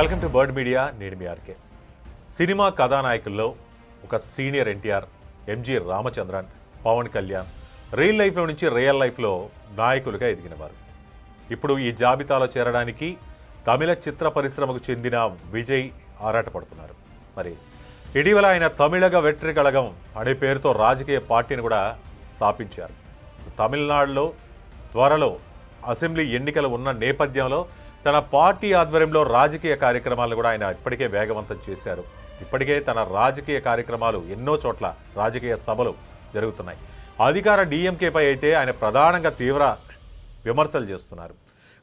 Welcome to bird media నేను మీ RK. Cinema కథానాయకుల్లో ఒక senior NTR MG Ramachandran Pawan Kalyan real లైఫ్లో నుంచి రియల్ లైఫ్లో నాయకులుగా ఎదిగినవారు. ఇప్పుడు ఈ జాబితాలో చేరడానికి తమిళ చిత్ర పరిశ్రమకు చెందిన విజయ్ ఆరాటపడుతున్నారు. మరి ఇటీవల ఆయన తమిళగ వెట్రి కళగం అనే పేరుతో రాజకీయ పార్టీని కూడా స్థాపించారు. తమిళనాడులో త్వరలో అసెంబ్లీ ఎన్నికలు ఉన్న నేపథ్యంలో తన పార్టీ ఆధ్వర్యంలో రాజకీయ కార్యక్రమాలను కూడా ఆయన ఇప్పటికే వేగవంతం చేశారు. ఇప్పటికే తన రాజకీయ కార్యక్రమాలు ఎన్నో చోట్ల రాజకీయ సభలు జరుగుతున్నాయి. అధికార డిఎంకేపై అయితే ఆయన ప్రధానంగా తీవ్ర విమర్శలు చేస్తున్నారు.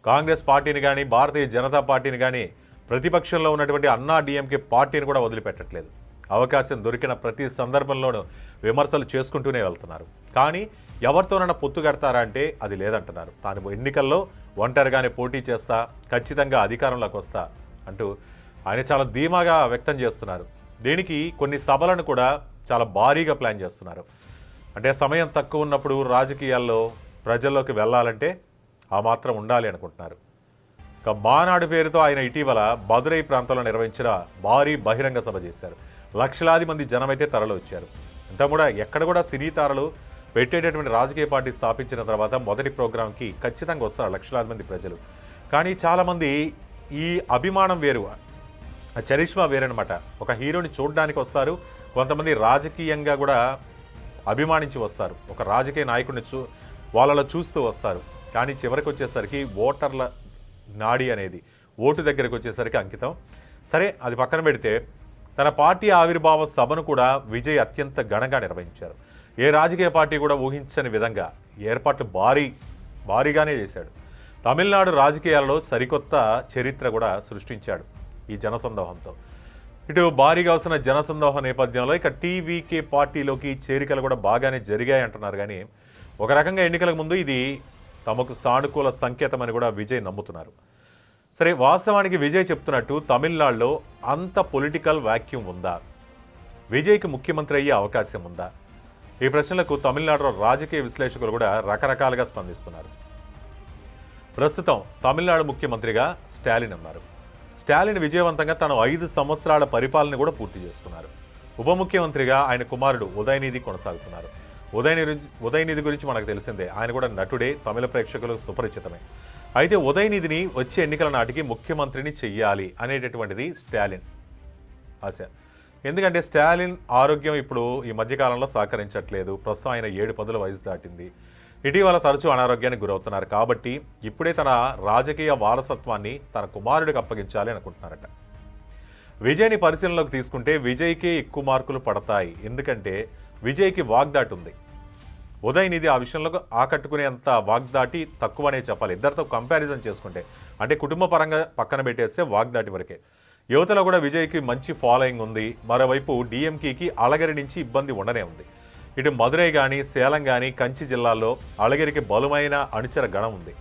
కాంగ్రెస్ పార్టీని కానీ భారతీయ జనతా పార్టీని కానీ ప్రతిపక్షంలో ఉన్నటువంటి అన్నా డిఎంకే పార్టీని కూడా వదిలిపెట్టట్లేదు. అవకాశం దొరికిన ప్రతి సందర్భంలోనూ విమర్శలు చేసుకుంటూనే వెళ్తున్నారు. కానీ ఎవరితోనైనా పొత్తు కడతారా అంటే అది లేదంటున్నారు. తాను ఎన్నికల్లో ఒంటరిగానే పోటీ చేస్తా ఖచ్చితంగా అధికారంలోకి వస్తా అంటూ ఆయన చాలా ధీమాగా వ్యక్తం చేస్తున్నారు. దీనికి కొన్ని సభలను కూడా చాలా భారీగా ప్లాన్ చేస్తున్నారు. అంటే సమయం తక్కువ ఉన్నప్పుడు రాజకీయాల్లో ప్రజల్లోకి వెళ్ళాలంటే ఆ మాత్రం ఉండాలి అనుకుంటున్నారు. ఇక మానాడు పేరుతో ఆయన ఇటీవల మదురై ప్రాంతంలో నిర్వహించిన భారీ బహిరంగ సభ చేశారు. లక్షలాది మంది జనమైతే అయితే వచ్చారు. ఇంత కూడా ఎక్కడ కూడా సినీ తారలు పెట్టేటటువంటి రాజకీయ పార్టీ స్థాపించిన తర్వాత మొదటి ప్రోగ్రాంకి ఖచ్చితంగా వస్తారు లక్షలాది మంది ప్రజలు. కానీ చాలామంది ఈ అభిమానం వేరు చరిష్మా వేరనమాట ఒక హీరోని చూడడానికి వస్తారు కొంతమంది రాజకీయంగా కూడా అభిమానించి వస్తారు. ఒక రాజకీయ నాయకుడిని చూ వాళ్ళలో చూస్తూ వస్తారు. కానీ చివరికి వచ్చేసరికి ఓటర్ల నాడి అనేది ఓటు దగ్గరకు వచ్చేసరికి అంకితం. సరే అది పక్కన పెడితే తన పార్టీ ఆవిర్భావ సభను కూడా విజయ్ అత్యంత ఘనంగా నిర్వహించారు. ఏ రాజకీయ పార్టీ కూడా ఊహించని విధంగా ఏర్పాట్లు భారీ భారీగానే చేశాడు. తమిళనాడు రాజకీయాలలో సరికొత్త చరిత్ర కూడా సృష్టించాడు ఈ జనసందోహంతో. ఇటు భారీగా వస్తున్న జనసందోహం నేపథ్యంలో ఇక టీవీకే పార్టీలోకి చేరికలు కూడా బాగానే జరిగాయి అంటున్నారు కానీ ఒక రకంగా ఎన్నికలకు ముందు ఇది తమకు సానుకూల సంకేతం అని కూడా విజయ్ నమ్ముతున్నారు. సరే వాస్తవానికి విజయ్ చెప్తున్నట్టు తమిళనాడులో అంత పొలిటికల్ వాక్యూమ్ ఉందా? విజయ్కి ముఖ్యమంత్రి అయ్యే అవకాశం ఉందా? ఈ ప్రశ్నలకు తమిళనాడులో రాజకీయ విశ్లేషకులు కూడా రకరకాలుగా స్పందిస్తున్నారు. ప్రస్తుతం తమిళనాడు ముఖ్యమంత్రిగా స్టాలిన్ ఉన్నారు. స్టాలిన్ విజయవంతంగా తను ఐదు సంవత్సరాల పరిపాలన కూడా పూర్తి చేసుకున్నారు. ఉప ముఖ్యమంత్రిగా ఆయన కుమారుడు ఉదయనిధి కొనసాగుతున్నారు. ఉదయనిధి ఉదయనిధి గురించి మనకు తెలిసిందే. ఆయన కూడా నటుడే తమిళ ప్రేక్షకులకు సుపరిచితమే. అయితే ఉదయనిధిని వచ్చే ఎన్నికల నాటికి ముఖ్యమంత్రిని చెయ్యాలి అనేటటువంటిది స్టాలిన్ ఆశ. ఎందుకంటే స్టాలిన్ ఆరోగ్యం ఇప్పుడు ఈ మధ్యకాలంలో సహకరించట్లేదు. ప్రస్తుతం ఆయన ఏడు పదుల వయసు దాటింది. ఇటీవల తరచూ అనారోగ్యానికి గురవుతున్నారు కాబట్టి ఇప్పుడే తన రాజకీయ వారసత్వాన్ని తన కుమారుడికి అప్పగించాలి అనుకుంటున్నారట. విజయ్ని పరిశీలనలోకి తీసుకుంటే విజయ్కే ఎక్కువ మార్కులు పడతాయి. ఎందుకంటే విజయ్కి వాగ్దాటి ఉంది. ఉదయనిధి ఆ విషయంలో ఆకట్టుకునేంత వాగ్దాటి తక్కువనే చెప్పాలి. ఇద్దరితో కంపారిజన్ చేసుకుంటే అంటే కుటుంబ పరంగా పక్కన పెట్టేస్తే వాగ్దాటి వరకే. యువతలో కూడా విజయ్కి మంచి ఫాలోయింగ్ ఉంది. మరోవైపు డిఎంకేకి అలగరి నుంచి ఇబ్బంది ఉండనే ఉంది. ఇటు మదురై కానీ సేలం కానీ కంచి జిల్లాల్లో అళగిరికి బలమైన అనుచర గణం ఉంది.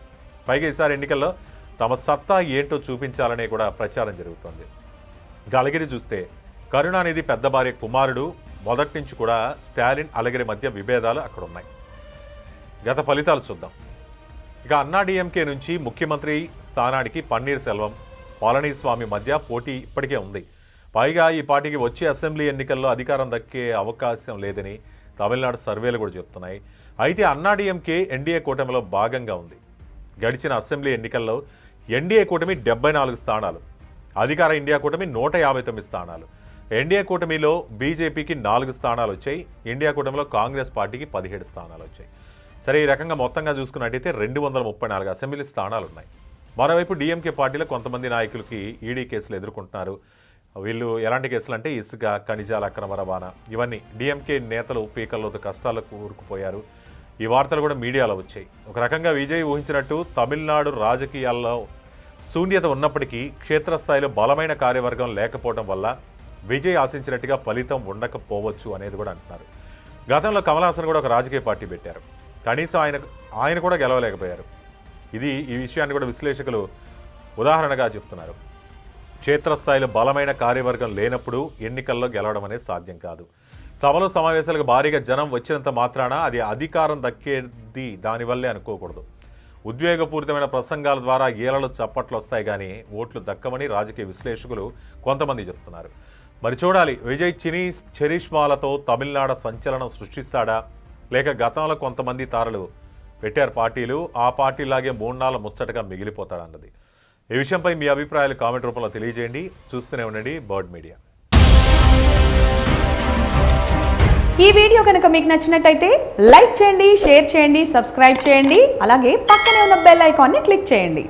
పైగా ఈసారి ఎన్నికల్లో తమ సత్తా ఏంటో చూపించాలనే కూడా ప్రచారం జరుగుతోంది. గళగిరి చూస్తే కరుణానిధి పెద్ద భార్య కుమారుడు మొదటి నుంచి కూడా స్టాలిన్ అలగిరి మధ్య విభేదాలు అక్కడ ఉన్నాయి గత ఫలితాలు చూద్దాం. ఇక అన్నాడీఎంకే నుంచి ముఖ్యమంత్రి స్థానానికి పన్నీర్ సెల్వం పళనిస్వామి మధ్య పోటీ ఇప్పటికే ఉంది. పైగా ఈ పార్టీకి వచ్చే అసెంబ్లీ ఎన్నికల్లో అధికారం దక్కే అవకాశం లేదని తమిళనాడు సర్వేలు కూడా చెప్తున్నాయి. అయితే అన్నాడీఎంకే ఎన్డీఏ కూటమిలో భాగంగా ఉంది. గడిచిన అసెంబ్లీ ఎన్నికల్లో ఎన్డీఏ కూటమి డెబ్బై నాలుగు స్థానాలు అధికార ఇండియా కూటమి నూట యాభై తొమ్మిది స్థానాలు ఎన్డీఏ కూటమిలో బీజేపీకి నాలుగు స్థానాలు వచ్చాయి. ఇండియా కూటమిలో కాంగ్రెస్ పార్టీకి పదిహేడు స్థానాలు వచ్చాయి. సరే ఈ రకంగా మొత్తంగా చూసుకున్నట్టయితే రెండు వందల ముప్పై నాలుగు అసెంబ్లీ స్థానాలు ఉన్నాయి మరోవైపు డిఎంకే పార్టీలో కొంతమంది నాయకులకి ఈడీ కేసులు ఎదుర్కొంటున్నారు. వీళ్ళు ఎలాంటి కేసులు అంటే ఇసుక ఖనిజాల అక్రమ రవాణా ఇవన్నీ. డిఎంకే నేతలు పీకల్లోతో కష్టాలకు ఊరుకుపోయారు ఈ వార్తలు కూడా మీడియాలో వచ్చాయి. ఒక రకంగా విజయ్ ఊహించినట్టు తమిళనాడు రాజకీయాల్లో శూన్యత ఉన్నప్పటికీ క్షేత్రస్థాయిలో బలమైన కార్యవర్గం లేకపోవడం వల్ల విజయ్ ఆశించినట్టుగా ఫలితం ఉండకపోవచ్చు అనేది కూడా అంటున్నారు. గతంలో కమల్ హాసన్ కూడా ఒక రాజకీయ పార్టీ పెట్టారు. కనీసం ఆయన ఆయన కూడా గెలవలేకపోయారు. ఇది ఈ విషయాన్ని కూడా విశ్లేషకులు ఉదాహరణగా చెప్తున్నారు. క్షేత్రస్థాయిలో బలమైన కార్యవర్గం లేనప్పుడు ఎన్నికల్లో గెలవడం అనేది సాధ్యం కాదు. సభలు సమావేశాలకు భారీగా జనం వచ్చినంత మాత్రాన అది అధికారం దక్కేది దానివల్లే అనుకోకూడదు. ఉద్వేగపూరితమైన ప్రసంగాల ద్వారా ఏలలో చప్పట్లు వస్తాయి కానీ ఓట్లు దక్కమని రాజకీయ విశ్లేషకులు కొంతమంది చెప్తున్నారు. మరి చూడాలి విజయ్ చినీ చరిష్మాలతో తమిళనాడు సంచలనం సృష్టిస్తాడా? లేక గతంలో కొంతమంది తారలు పెట్టారు పార్టీలు ఆ పార్టీలాగే మూడు నాలుగు ముచ్చటగా మిగిలిపోతాడన్నది ఈ విషయంపై మీ అభిప్రాయాలు కామెంట్ రూపంలో తెలియజేయండి. చూస్తూనే ఉండండి బర్డ్ మీడియా. ఈ వీడియో కనుక మీకు నచ్చినట్టయితే లైక్ చేయండి షేర్ చేయండి సబ్స్క్రైబ్ చేయండి. అలాగే పక్కనే ఉన్న బెల్ ఐకాన్ని క్లిక్ చేయండి.